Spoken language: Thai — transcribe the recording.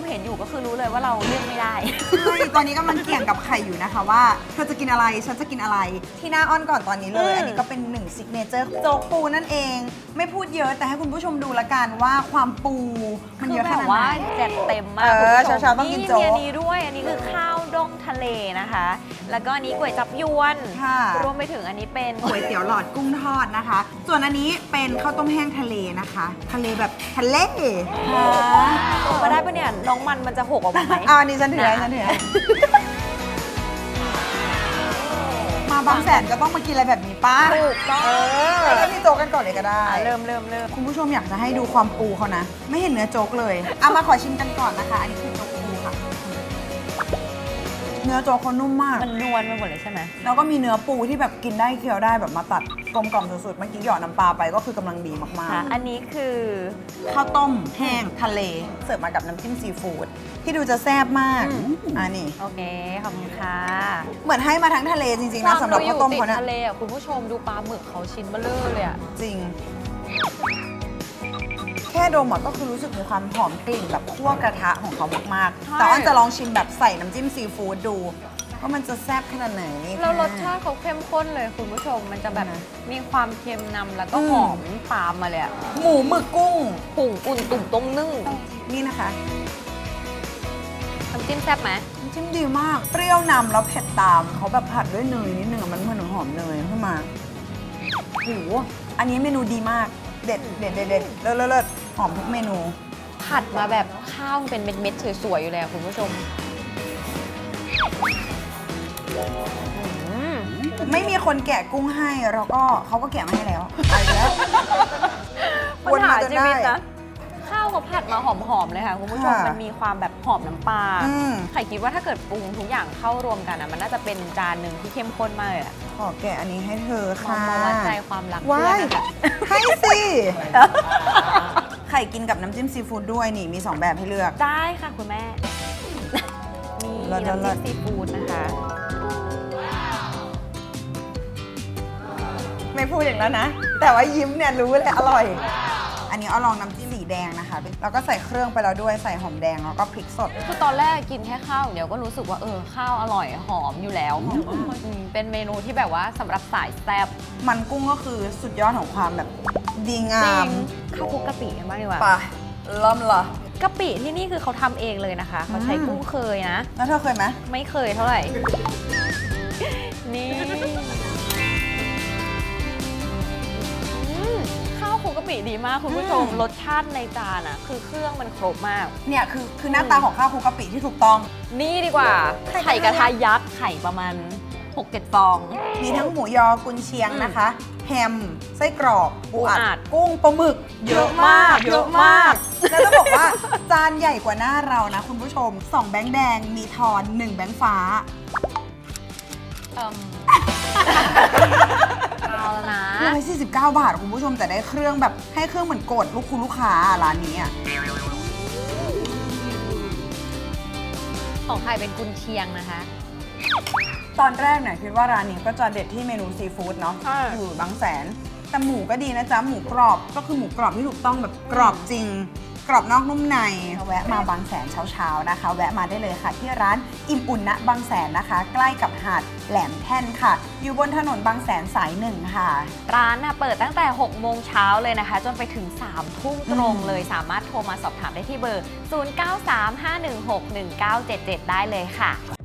มเห็นอยู่ก็คือรู้เลยว่าเราเลือกไม่ได้ ใช่ตอนนี้กำลังเกี่ยงกับไข่อยู่นะคะว่าเธอจะกินอะไรฉันจะกินอะไร ที่หน้าอ้อนก่อนตอนนี้เลยอืมอันนี้ก็เป็นหนึ่งซิกเนเจอร์โจ๊กปูนั่นเอง ไม่พูดเยอะแต่ให้คุณผู้ชมดูละกันว่าความปูมันคืเยออะแบขบนาดว่าไหนจัดเต็มมากเออคุณผู้ชมเช้าๆต้องกินโจ๊กมีอันนี้ด้วย อันนี้คือข้าว ด้งทะเลนะคะ แล้วก็อันนี้ก๋วยจับยวน ค่ะ รวมไปถึงอันนี้เป็นก๋วยเตี๋ยวหลอดกุ้งทอดนะคะ ส่วนอันนี้เป็นข้าวต้มแห้งทะเลนะคะ ทะเลแบบทะเลค่ะก็ได้ปะเนี่ยน้องมันมันจะหกออกมาไหมเอาอันนี้ฉันถือให้นะฉันถือให้มาบางแสนก็ต้องมากินอะไรแบบนี้ป้าถูกต้อง เออแล้วก็มีโจ๊กกันก่อนเลยก็ได้ อะเริ่มเริ่มเริ่มคุณผู้ชมอยากจะให้ดูความปูเขานะ ไม่เห็นเนื้อโจ๊กเลย เอามาขอชิมกันก่อนนะคะ อันนี้คือโจ๊กปูค่ะ เนื้อโจ๊กเขานุ่มมาก มันนวลไปหมดเลยใช่ไหมแล้วก็มีเนื้อปูที่แบบกินได้เคี้ยวได้แบบมาตัดกลมกล่อมสุดๆ เมื่อกี้หยอดน้ำปลาไปก็คือกำลังดีมากค่ะอันนี้คือๆ ข้าวต้มแห้งทะเล เสิร์ฟมากับน้ำจิ้มซีฟู้ดที่ดูจะแซ่บมากอืมอ่านี่ โอเคขอบคุณค่ะเหมือนให้มาทั้งทะเลจริงๆนะสำหรับข้าวต้มเขาเนี่ยทะเลอะคุณผู้ชมดูปลาหมึกเขาชิ้นเบลอเลยอะจริงแค่ ดมอะก็คือรู้สึกมีความหอมกลิ่นแบบคั่วกระทะของเขามากใช่ๆแต่อ้อนจะลองชิมแบบใส่น้ำจิ้มซีฟู้ดดูว่ามันจะแซ่บขนาดไหนแล้วรสค่ะชาติเขาเข้มข้นเลยคุณผู้ชม มันจะแบบนะมีความเค็มนำแล้วก็อืมหอมตามมาเลยอะหมูหมึกกุ้งผงอุ่นตุ่มต้มนึ่ง นี่นะคะน้ำจิ้มแซ่บไหมน้ำจิ้มดีมาก เปรี้ยวนำแล้วเผ็ดตามเขาแบบผัดด้วยเนยนิดนึงอะมันเหมือนหอมเนยขึ้นมาโหอันนี้เมนูดีมาก เด็ดเด็ดเด็ดเด็ดเลิศเลิศเลิศ หอมทุกเมนู ผัดมาแบบข้าวเป็นเม็ดๆสวยๆอยู่เลยอะคุณผู้ชมอืมไม่มีคนแกะกุ้งให้แล้วก็เขาก็แกะมาให้แล้วเอาอีกแล้วปัญวนหามาจนชีได้วิตนะข้าวเขาผัดมาหอมๆเลยค่ะคุณผู้ชมค่ะมันมีความแบบหอมน้ำปลาอืมไข่คิดว่าถ้าเกิดปรุงทุกอย่างเข้ารวมกันอะมันน่าจะเป็นจานหนึ่งที่เข้มข้นมากเลยอะขอแกะอันนี้ให้เธอมาค่ะมาวัดใจความรักว้าเพื่อยนนะคะให้สิไข่กินกับน้ำจิ้มซีฟู้ดด้วยนี่มี 2 แบบให้เลือก ได้ค่ะคุณแม่ นี่เลิศน้ำเลิจิ้มศซีฟู้ดนะคะ ไม่พูดอย่างนั้นนะ แต่ว่ายิ้มเนี่ยรู้เลยอร่อย อันนี้เอาลองน้ำจิ้มสีแดงนะคะแล้วก็ใส่เครื่องไปแล้วด้วยใส่หอมแดงแล้วก็พริกสด คือตอนแรกกินแค่ข้าวอย่างเดียวก็รู้สึกว่าเออข้าวอร่อยหอมอยู่แล้วหอมมากอืมเป็นเมนูที่แบบว่าสำหรับสายแซ่บมันกุ้งก็คือสุดยอดของความแบบ ดีงาจริมงข้าวคลุกกะปิกันบ้างดีกว่าไปเริ่มเหรอกะปิที่นี่คือเขาทำเองเลยนะคะ เขาใช้อืมกุ้งเคยนะ แล้วเธอเคยไหมไม่เคยเท่าไหร่ นี่อืมข้าวคลุกกะปิดีมากคุณผู้ชม รสชาติในจานอะคือเครื่องมันครบมาก เนี่ยคือคือหน้าตาของข้าวคลุกกะปิที่ถูกต้อง นี่ดีกว่า ไข่ไข่กกระระทะทะยักษ์ไข่ประมาณ 6 7 ฟอง มีทั้งหมูยอกุนเชียงอืมนะคะ แฮม ไส้กรอกปูอัปูอัดดกุ้งปลาหมึก เยอะมาก เยอะมาก แล้วจะบอกว่า จานใหญ่กว่าหน้าเรานะคุณผู้ชม 2 แบงค์แดง มีทอน 1 แบงค์ฟ้า เอิ่มเอาแล้วนะ149 บาท คุณผู้ชมแต่ได้เครื่องแบบให้เครื่องเหมือนโกดลูกคุณลูกค้าอะร้านนี้อะของใครเป็นกุนเชียงนะคะ ตอนแรกเนี่ยคิดว่าร้านนี้ก็จะเด็ดที่เมนูซีฟู้ดเนาะใช่ อยู่บางแสน แต่หมูก็ดีนะจ๊ะ หมูกรอบก็คือหมูกรอบที่ถูกต้องแบบกรอบจริง กรอบนอกนุ่มในแวะมาบางแสนเช้าๆนะคะ แวะมาได้เลยค่ะ ที่ร้านอิ่มอุ่นณบางแสนนะคะ ใกล้กับหาดแหลมแท่นค่ะ อยู่บนถนนบางแสนสายหนึ่งค่ะ ร้านน่ะเปิดตั้งแต่ 6 โมงเช้าเลยนะคะ จนไปถึง 3 ทุ่มตรงเลย สามารถโทรมาสอบถามได้ที่เบอร์ 0935161977 ได้เลยค่ะ